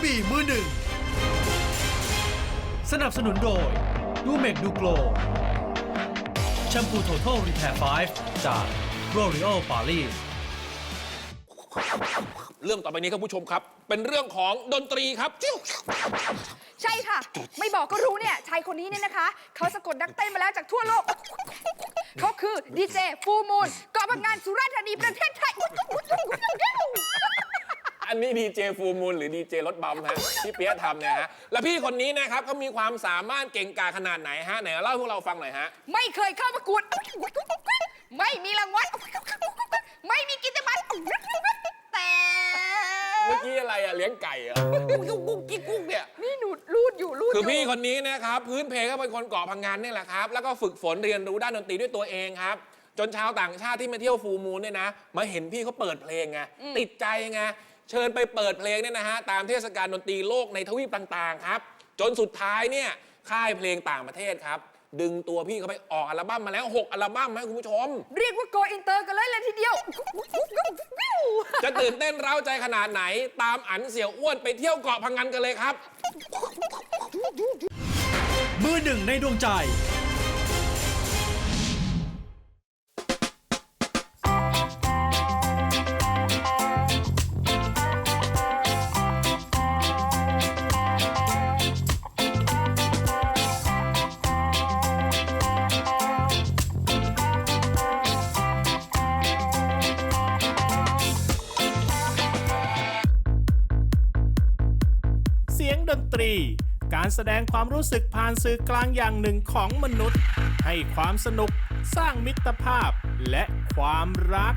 ระบี่มือหนึ่ง สนับสนุนโดย ดูเมกดูโกลแชมพูโทท a ลรีแพร์5จาก l o r e a l Paris เรื่องต่อไปนี้ครับผู้ชมครับ เป็นเรื่องของดนตรีครับจิ้วใช่ค่ะ ไม่บอกก็รู้เนี่ย ชายคนนี้เนี่ยนะคะ เขาสะกดนักเต้นมาแล้วจากทั่วโลก เขาคือดีเจฟูมูลเกาะพังงานสุราษฎร์ธานีประเทศไทย อันนี้ดีเจฟูมูลหรือดีเจรถบัมฮะที่เปียะทำเนี่ยฮะแล้วพี่คนนี้นะครับเขามีความสามารถเก่งกาจขนาดไหนฮะไหนเล่าให้พวกเราฟังหน่อยฮะ ไม่เคยเข้าประกวด ไม่มีรางวัล ไม่มีกิจบัตรแต่เมื่อกี้อะไรอะเลี้ยงไก่เหรอะกุ๊กกุ๊กกิ๊กกุ๊กเนี่ย นี่หนูรูดอยู่รูดคืออยู่พี่คนนี้นะครับพื้นเพก็เป็นคนเกาะพังงานนี่แหละครับ แล้วก็ฝึกฝนเรียนรู้ด้านดนตรีด้วยตัวเองครับ จนชาวต่างชาติที่มาเที่ยวฟูลมูลเนี่ยนะ มาเห็นพี่เขาเปิดเพลงไงติดใจไง เชิญไปเปิดเพลงเนี่ยนะฮะตามเทศกาลดนตรีโลกในทวีปต่างๆครับ จนสุดท้ายเนี่ยค่ายเพลงต่างประเทศครับ ดึงตัวพี่เขาไปออกอัลบั้มมาแล้ว 6 อัลบั้มนะคุณผู้ชม เรียกว่าโกอินเตอร์กันเลยเลยทีเดียว จะตื่นเต้นเร้าใจขนาดไหน ตามอันเสี่ยวอ้วนไปเที่ยวเกาะพังงานกันเลยครับ มือหนึ่งในดวงใจ ตรี การแสดงความรู้สึกผ่านสื่อกลางอย่างหนึ่งของมนุษย์ ให้ความสนุก สร้างมิตรภาพและความรัก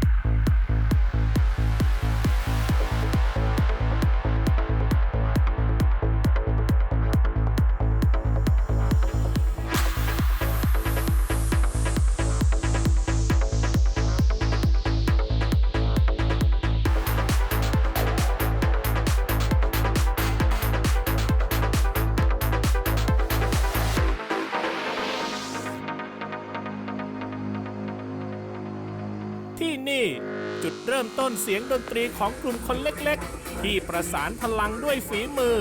ที่นี่จุดเริ่มต้นเสียงดนตรีของกลุ่มคนเล็กๆ ที่ประสานพลังด้วยฝีมือ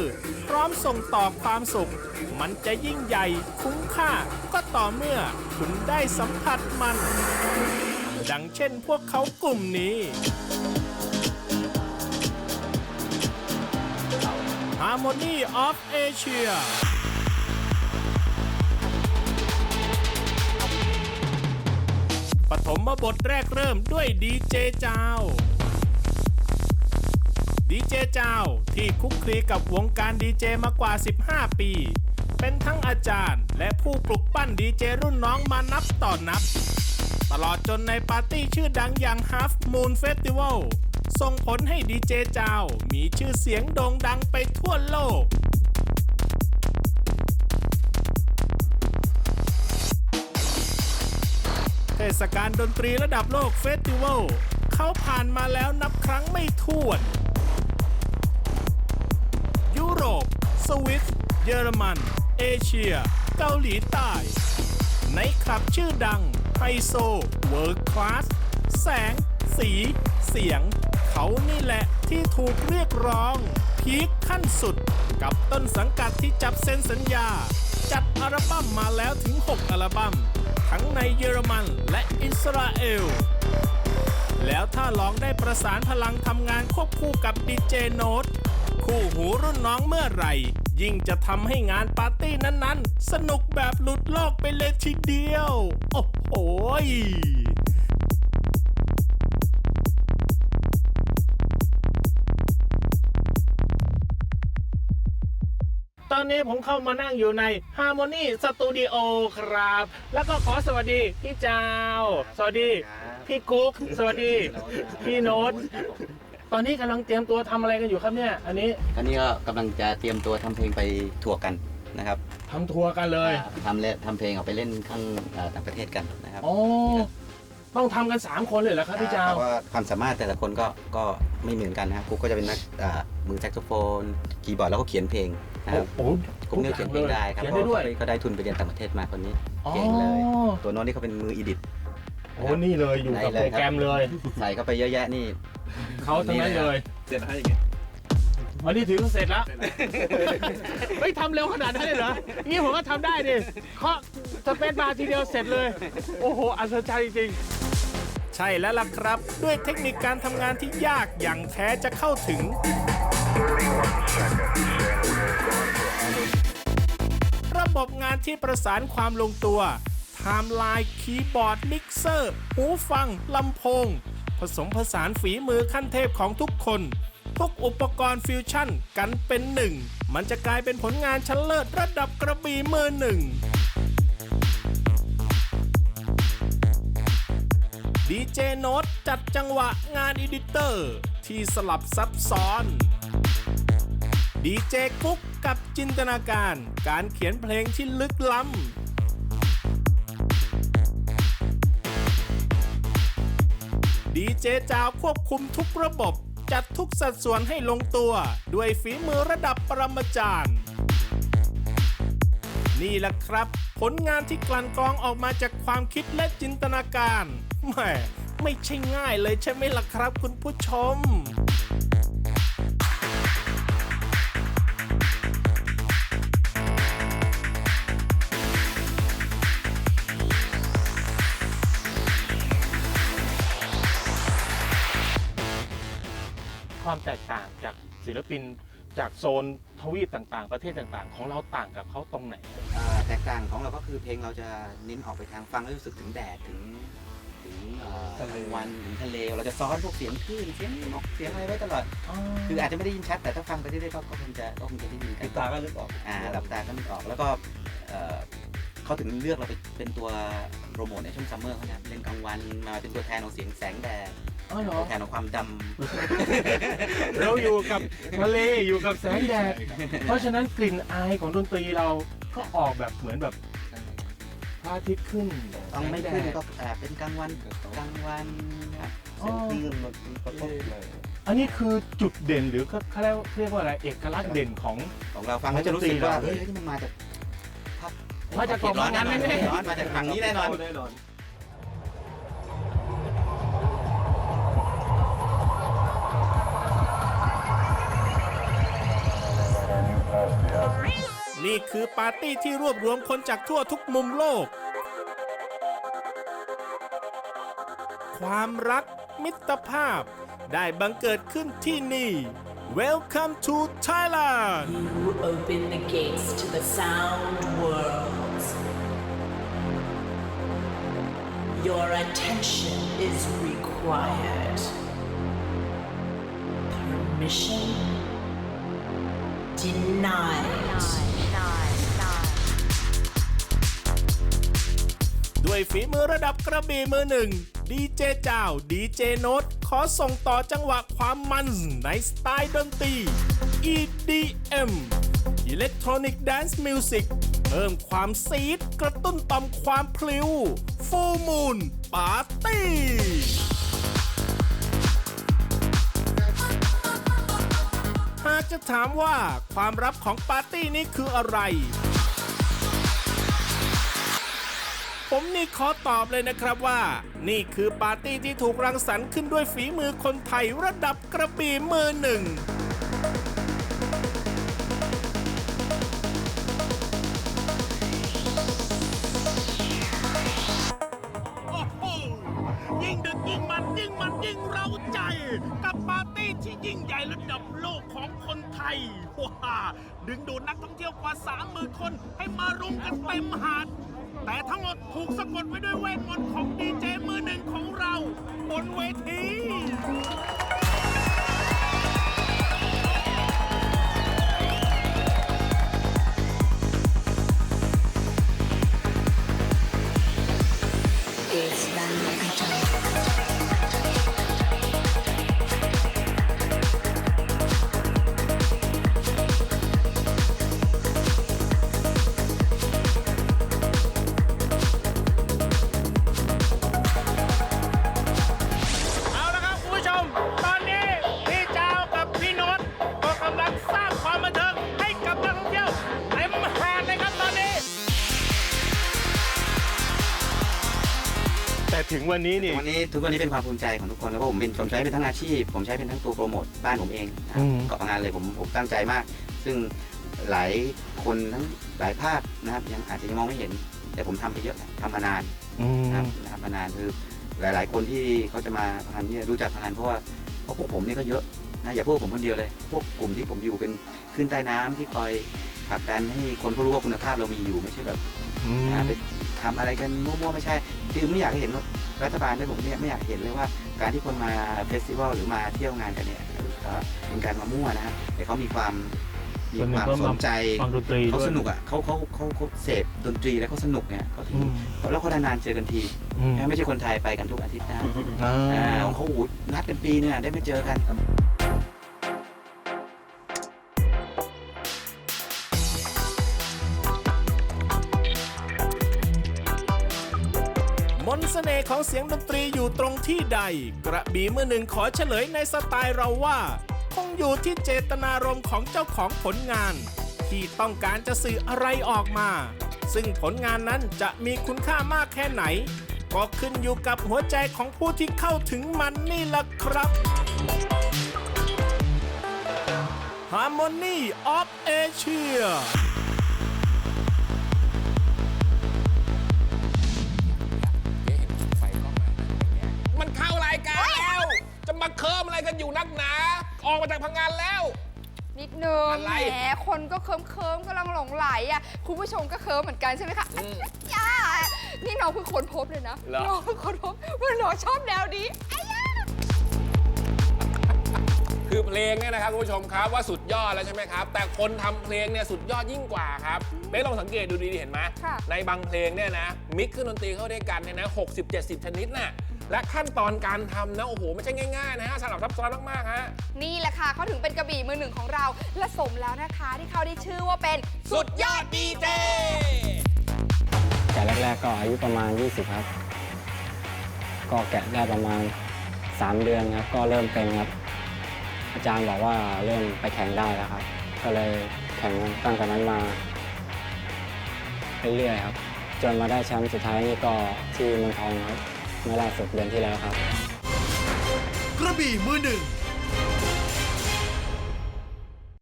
พร้อมส่งต่อความสุข มันจะยิ่งใหญ่คุ้มค่าก็ต่อเมื่อคุณได้สัมผัสมัน ดังเช่นพวกเขากลุ่มนี้ Harmony of Asia ปฐมบทแรกเริ่มด้วยดีเจเจ้า ดีเจเจ้าที่คุกคลีกับวงการดีเจมากว่า 15 ปี เป็นทั้งอาจารย์และผู้ปลุกปั้นดีเจรุ่นน้องมานับต่อนนับ ตลอดจนในปาร์ตี้ชื่อดังอย่าง Half Moon Festival ส่งผลให้ดีเจเจ้ามีชื่อเสียงโด่งดังไปทั่วโลก ศกาลดนตรีระดับโลกเฟสติวัลเขาผ่านมาแล้วนับครั้งไม่ถ้วน ยุโรป สวิสเยอรมัน เอเชีย เกาหลีใต้ ในคลับชื่อดังไฮโซ เวิร์คคลาส แสง สี เสียง เขานี่แหละที่ถูกเรียกร้อง พีคขั้นสุดกับต้นสังกัดที่จับเซ็นสัญญา จัดอัลบั้มมาแล้วถึง 6 อัลบั้ม ทั้งในเยอรมันและอิสราเอล แล้วถ้าลองได้ประสานพลังทำงานควบคู่กับดีเจโน้ตคู่หูรุ่นน้องเมื่อไหร่ ยิ่งจะทำให้งานปาร์ตี้นั้นๆ สนุกแบบหลุดโลกไปเลยทีเดียว โอ้โห อนนี้ผมเข้ามานั่งอยู่ใน Harmony Studio ครับ แล้วก็ขอสวัสดีพี่จาวสวัสดี พี่กุ๊ก สวัสดี พี่โน้ต ตอนนี้กำลังเตรียมตัวทำอะไรกันอยู่ครับเนี่ย อันนี้ตอนนี้ก็กำลังจะเตรียมตัวทำเพลงไปทัวร์กันนะครับทำทัวร์กันเลย อ่าทำเลทำเพลงออกไปเล่นข้างเอ่อต่างประเทศกันนะครับ อ๋อ ต้องทำกัน 3 คนเลยเหรอครับพี่จาวเพราะว่าความสามารถแต่ละคนก็ก็ไม่เหมือนกันนะครับกุ๊กก็จะเป็นนักอ่ามือแซกโซโฟนคีย์บอร์ดแล้วก็เขียนเพลงนะครับโอ้โหกุ๊กเนี่ยเขียนเพลงได้ครับเขียนเพได้ราะด้วยเขาก็ได้ทุนไปเรียนต่างประเทศมาคนนี้อ๋อเก่งเลยตัวโน้ตนี่เขาเป็นมืออีดิท โอ้นี่เลยอยู่กับได้โปเลยครับรแกรมเลย ใส่เข้าไปเยอะแยะนี่ เขาทั้งนั้นเลยเสร็จให้อย่างเงี้ยวันนี้ถือว่าเสร็จแล้วไม่ทำเร็วขนาดนั้นเลยเหรอนี่ผมก็ทำได้ดิเคาะสเปซบาร์ทีเดียวเสร็จเลย โอ้โหอัศจรรย์จริงๆ ใช่แล้วล่ะครับ ด้วยเทคนิคการทำงานที่ยากอย่างแท้จะเข้าถึง ระบบงานที่ประสานความลงตัวไทม์ไลน์คีย์บอร์ดมิกเซอร์ หูฟังลำโพง ผสมผสานฝีมือขั้นเทพของทุกคนทุกอุปกรณ์ฟิวชั่นกันเป็นหนึ่ง มันจะกลายเป็นผลงานชั้นเลิศระดับกระบี่มือหนึ่ง ดีเจโน้ตจัดจังหวะงานอีดิเตอร์ ที่สลับซับซ้อนดีเจกุ๊กกับจินตนาการการเขียนเพลงที่ลึกล้ำดีเจจาวควบคุมทุกระบบ จัดทุกสัดส่วนให้ลงตัว ด้วยฝีมือระดับปรมาจารย์ นี่แหละครับ ผลงานที่กลั่นกรองออกมาจากความคิดและจินตนาการ แหมไม่ใช่ง่ายเลยใช่ไหมล่ะครับคุณผู้ชมความแตกต่างจากศิลปินจากโซนทวีปต่างๆ ประเทศต่างๆ ของเราต่างกับเขาตรงไหน อ่าแตกต่างของเราก็คือเพลงเราจะเน้นออกไปทางฟังแล้วรู้สึกถึงแดดถึง กลางวันถึงทะเลเราจะซ้อนพวกเสียงคลื่นเสียงนกเสียงอะไรไว้ตลอด คืออาจจะไม่ได้ยินชัดแต่ถ้าฟังไปเรื่อยๆก็ก็คงจะก็คงจะได้ยินกันตาก็นึกออกอ่าหลับตาก็นึกออกแล้วก็เอ่อเขาถึงเลือกเราไปเป็นตัวโปรโมทในช่วงซัมเมอร์เขานะเล่นกลางวันมาเป็นตัวแทนของเสียงแสงแดดอ๋อเหรอตัวแทนของความดเราอยู่กับทะเลอยู่กับแสงแดดเพราะฉะนั้นกลิ่นอายของดนตรีเราก็ออกแบบเหมือนแบบ พระอาทิตย์ขึ้นำต้องไม่ขึ้นก็อ่าเป็นกลางวันกลางวันครับอ๋อคลื่นมันกระทบเลยอันนี้คือจุดเด่นหรือก็เขาเรียกเรียกว่าอะไรเอกลักษณ์เด่นของของเราฟังแล้วจะรู้สึกว่าดนตรีเราเฮ้ยนี่มันมาจากภาคมาจากเกาะพะงันแน่ๆร้อนมาจากฝั่งนี้แน่นอน นี่คือปาร์ตี้ที่รวบรวมคนจากทั่วทุกมุมโลก ความรักมิตรภาพ ได้บังเกิดขึ้นที่นี่ Welcome to Thailand You open the gates to the sound world. Your attention is required. Permission denied. ด้วยฝีมือระดับกระบี่มือหนึ่ง ดีเจเจ้า ดีเจโน้ตขอส่งต่อจังหวะความมันในสไตล์ดนตรี EDM Electronic Dance Music เพิ่มความซีดกระตุ้นต่อมความพลิ้ว Full Moon Party จะถามว่าความลับของปาร์ตี้นี้คืออะไร ผมนี่ขอตอบเลยนะครับว่า นี่คือปาร์ตี้ที่ถูกรังสรรค์ขึ้นด้วยฝีมือคนไทยระดับกระบี่มือหนึ่ง ว้าดึงดูดนักท่องเที่ยวกว่า 30,000 คนให้มารุมกันเต็มหาด แต่ทั้งหมดถูกสะกดไว้ด้วยเวทมนต์ของดีเจมือหนึ่งของเรา บนเวที It's the ถึงวันนี้นี่ วันนี้ทุกวันนี้เป็นความภูมิใจของทุกคนแล้วก็ผมเป็นผมใช้เป็นทั้งอาชีพ ผมใช้เป็นทั้งตัวโปรโมทบ้านผมเองนะคอืรับมเกาะพังงานเลยผมผมตั้งใจมาก ซึ่งหลายคนทั้งหลายภาคนะครับยังอาจจะยังมองไม่เห็น แต่ผมทำไปเยอะแล้วทำมานาน อืม นะครับนะครับมานานคือหลาย ๆ คนที่เขาจะมาพังงานเนี่ยรู้จักพังงานเพราะว่าเพราะพวกผมนี่ก็เยอะนะอย่าพวกผมคนเดียวเลย พวกกลุ่มที่ผมอยู่เป็นขึ้นใต้น้ำที่คอยผลักดันให้คนเขารู้ว่าคุณภาพเรามีอยู่ไม่ใช่แบบอืมนะไปทำอะไรกันมั่วๆไม่ใช่ คือไม่อยากให้เห็นว่ารัฐบาลด้วยผมเนี่ยไม่อยากเห็นเลยว่าการที่คนมาเฟสติวัลหรือมาเที่ยวงานกันเนี่ยเอ่อเป็นการมามั่วนะครับแต่เขามีความมีความสนใจฟังดนตรีเขาด้วยสนุกอะเขาเขาเขาเขาเสพดนตรีแล้วเขาสนุกเนี่ยเขาถึอืงมแล้วเขานานๆเจอกันทีอืมไม่ใช่คนไทยไปกันทุกอาทิตย์นะอ่าอ่าของเขาโอ้โหนัดกันปีเนี่ยได้ไม่เจอกัน ของเสียงดนตรีอยู่ตรงที่ใด กระบี่มือหนึ่งขอเฉลยในสไตล์เราว่า คงอยู่ที่เจตนารมณ์ของเจ้าของผลงาน ที่ต้องการจะสื่ออะไรออกมา ซึ่งผลงานนั้นจะมีคุณค่ามากแค่ไหน ก็ขึ้นอยู่กับหัวใจของผู้ที่เข้าถึงมันนี่ล่ะครับ Harmony of Asia กันอยู่นักหนา ออกมาจากพังงานแล้ว นิดนึงอะไร แหมคนก็เคิมเคิมๆกำลังหลงไหลอะคุณผู้ชมก็เคิมเหมือนกันใช่ไหมคะอัจฉริยะนี่น้องเพิ่งค้นพบเลยนะเหรอ น้องเพิ่งค้นพบว่าน้องชอบแนวนี้อ้ยะคือเพลงเนี่ยนะครับคุณผู้ชมครับว่าสุดยอดแล้วใช่ไหมครับ แต่คนทำเพลงเนี่ยสุดยอดยิ่งกว่าครับเบ๊ลองสังเกตดูดีๆเห็นไหมค่ะ ในบางเพลงเนี่ยนะมิกซ์ขึ้นดนตรีเข้าด้วยกันเนี่ยนะ60 70 ชนิดน่ะ และขั้นตอนการทำนะ โอ้โห ไม่ใช่ง่ายๆนะฮะสลับซับซ้อนมากๆฮะ นี่แหละค่ะเขาถึงเป็นกระบี่มือหนึ่งของเราและสมแล้วนะคะที่เขาได้ชื่อว่าเป็นสุดยอดดีเจแกะแรกๆก็อายุประมาณ 20 ครับ ก็แกะได้ประมาณ 3 เดือนครับ ก็เริ่มเป็นครับ อาจารย์บอกว่าเริ่มไปแข่งได้แล้วครับ ก็เลยแข่งตั้งแต่นั้นมาเรื่อยๆครับ จนมาได้แชมป์สุดท้ายนี่ก็ที่เมืองทองครับ เมื่อล่าสุดเดือนที่แล้วครับ กระบี่มือหนึ่ง